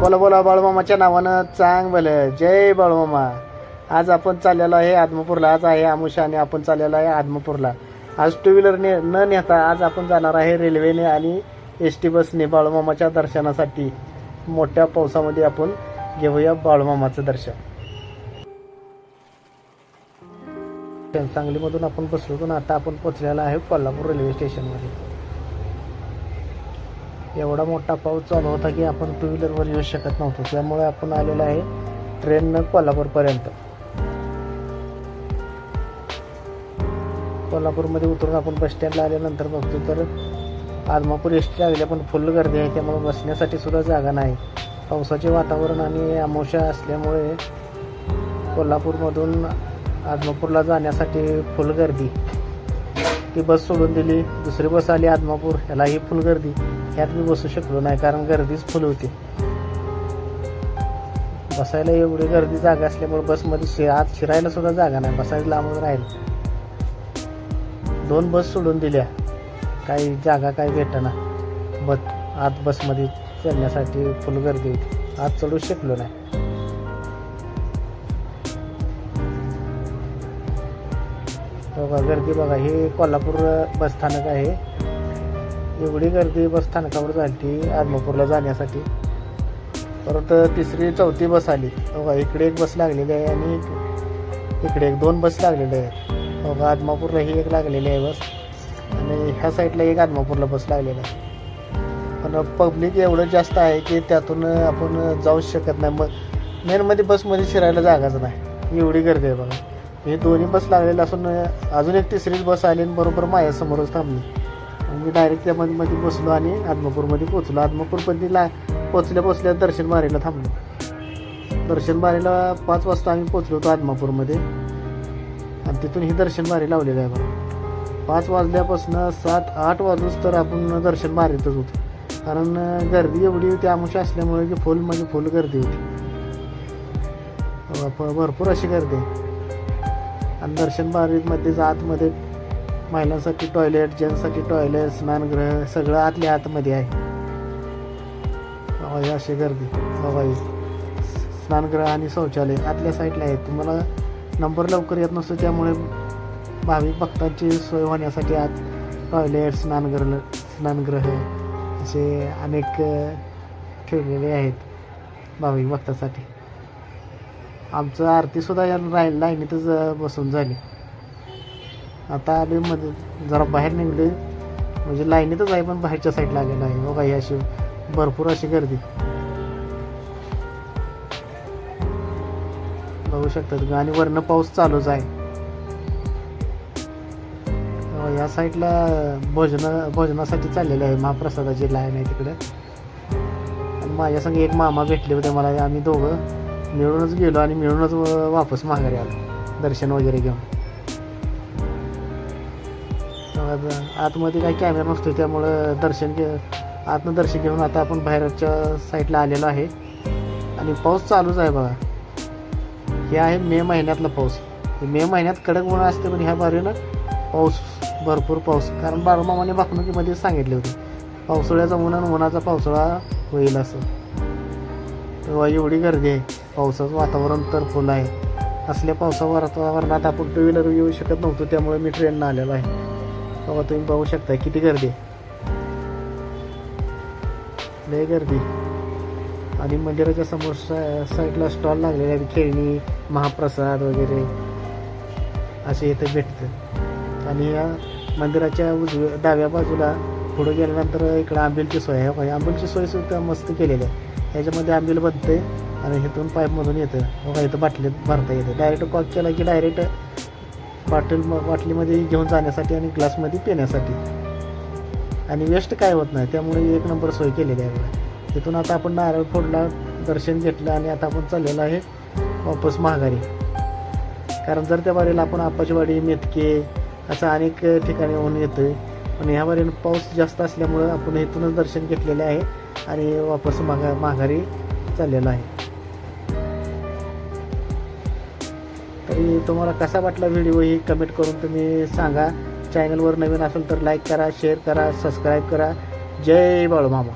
बोला बोला बाळूमामाच्या नावानं चांग भलं. जय बाळूमामा. आज आपण चाललेलो आहे आदमापूरला. आज आहे आमुषा आणि आपण चाललेलो आहे आदमापूरला. आज टू व्हीलरने न नेता आज आपण जाणार आहे रेल्वेने आणि एस टी बसने बाळूमामाच्या दर्शनासाठी. मोठ्या पावसामध्ये आपण घेऊया बाळूमामाचं दर्शन. सांगलीमधून आपण बसलो होतो ना आता आपण पोचलेला आहे कोल्हापूर रेल्वे स्टेशनमध्ये. एवढा मोठा पाऊस चालू होता की आपण टू व्हीलरवर येऊ शकत नव्हतो. त्यामुळे आपण आलेलो आहे ट्रेननं कोल्हापूरपर्यंत कोल्हापूरमध्ये उतरून आपण बस स्टँडला आल्यानंतर बघतो तर आदमापूर एस टी लागली पण फुल गर्दी आहे. त्यामुळे बसण्यासाठी सुद्धा जागा नाही. पावसाचे वातावरण आणि अमावस्या असल्यामुळे कोल्हापूरमधून आदमापूरला जाण्यासाठी फुल गर्दी. ती बस सोडून दिली. दुसरी बस आली आदमापूर. ह्यालाही फुल गर्दी. ह्यात मी बसू शकलो नाही कारण गर्दीच फुल होती. बसायला एवढी गर्दी जागा असल्यामुळे बसमध्ये शि आत शिरायला सुद्धा जागा नाही. बसायला लांबच राहील. दोन बस सोडून दिल्या. काही जागा काही भेटना. बस आत बसमध्ये चढण्यासाठी फुल गर्दी होती. आत चढू शकलो नाही. बघा गर्दी बघा हे कोल्हापूर बस स्थानक आहे. एवढी गर्दी बस स्थानकावर झाली आदमापूरला जाण्यासाठी. परत तिसरी चौथी बस आली. बघा इकडे एक बस लागलेली आहे आणि इकडे एक दोन बस लागलेल्या आहेत. बघा आदमापूरला ही एक लागलेली आहे बस. आणि ह्या साईडला एक आदमापूरला बस लागलेला आहे. पण पब्लिक एवढं जास्त आहे की त्यातून आपण जाऊच शकत नाही. मग मेनमध्ये म्हणजे बसमध्ये शिरायला जागाच नाही. एवढी गर्दी आहे बघा. हे दोन्ही बस लागलेले असून अजून एक तिसरीच बस आली आणि बरोबर माझ्यासमोरच थांबली. म्हणजे मी डायरेक्ट त्या मध्ये बसलो आणि आदमापूरमध्ये पोचलो आदमापूरमध्ये ला पोचल्या पोचल्या दर्शन बारीला थांबलो. दर्शन पाच वाजता आम्ही पोचलो होतो आदमापूरमध्ये. आणि तिथून ही दर्शन बारी लावलेली आहे बघा. पाच वाजल्यापासून सात आठ वाजूच तर आपण दर्शन मारीतच होतो. कारण गर्दी एवढी होती आमुषा असल्यामुळे की फुल म्हणजे फुल गर्दी होती. भरपूर अशी गर्दी आहे. आणि दर्शन बारीमध्ये आतमध्ये. महिलांसाठी टॉयलेट जेंट्ससाठी टॉयलेट स्नानगृह सगळं आतल्या आतमध्ये आहे. बघा अशी गर्दी बघा स्नानगृह आणि शौचालय आतल्या साईडला आहे तुम्हाला नंबर लवकर येत नसतो त्यामुळे भाविक भक्तांची सोय होण्यासाठी आत टॉयलेट स्नानगृह स्नानगृह असे अनेक ठेवलेले आहेत भाविक भक्तासाठी. आमचं आरतीसुद्धा या राय लाईनीतच बसून झाली. आता आले मध्ये जरा बाहेर निघले म्हणजे लाईनीतच आहे पण बाहेरच्या साईडला आलेलं आहे. हो बघा ही अशी भरपूर अशी गर्दी. बघू शकतात आणि वरनं पाऊस चालूच आहे. हो, या साईडला भोजन भोजनासाठी चाललेलं आहे. महाप्रसादाची लाईन आहे तिकडे. माझ्या संग एक मामा भेटले होते मला. आम्ही दोघं. मिळूनच गेलो आणि मिळूनच व- वापस माघारी आलो. दर्शन वगैरे घेऊन. आतमध्ये काही कॅमेरा नसतो त्यामुळं दर्शन घे आतनं दर्शन घेऊन आता आपण बाहेरच्या साईडला आलेलो आहे. आणि पाऊस चालूच आहे बघा. हे आहे मे महिन्यातला पाऊस. मे महिन्यात कडक ऊन असते पण ह्या बारीनं पाऊस भरपूर पाऊस. कारण बाळूमामाने बाकणुकीमध्ये सांगितले होते पावसाळ्याचा ऊन आणि उन्हाचा पावसाळा होईल असं. तेव्हा एवढी गर्दी आहे. पावसाचं वातावरण तर फुल आहे. असल्या पावसा वातावरणात आपण टू व्हीलर येऊ शकत नव्हतो त्यामुळे मी ट्रेननं आलेलो आहे. तेव्हा तुम्ही पाहू शकता किती गर्दी. आहे. लय गर्दी. आणि मंदिराच्या समोर सा साईडला स्टॉल लागलेले आहेत खेळणी महाप्रसाद वगैरे. असे इथे भेटतं. आणि या मंदिराच्या उजव्या डाव्या बाजूला पुढे गेल्यानंतर इकडं आंबीलची सोय आहे. आंबीलची सोय सुद्धा मस्त केलेली आहे. याच्यामध्ये आंबील बनते आणि इथून पाईपमधून येतं. बघा इथं बाटलीत भरता येतं. डायरेक्ट कॉक केला की डायरेक्ट बाटल बाटलीमध्ये घेऊन जाण्यासाठी आणि ग्लासमध्ये पिण्यासाठी. आणि वेस्ट काय होत नाही. त्यामुळे एक नंबर सोय केलेली आहे तिथून आता आपण नारळ फोडला दर्शन घेतलं आणि आता आपण चाललेलो आहे वापस महागारी. कारण जर त्या वारीला आपण आपाचीवाडी मेतके असं अनेक ठिकाणी होऊन आहे पण ह्या वारीनं पाऊस जास्त असल्यामुळं आपण इथूनच दर्शन घेतलेले आहे आणि वापस माघा माघारी चाललेलं आहे. तरी तुम्हाला कसा वाटला व्हिडिओ ही कमेंट करून तुम्ही सांगा. चॅनलवर नवीन असेल तर लाईक करा शेअर करा सबस्क्राईब करा. जय बाळू मामा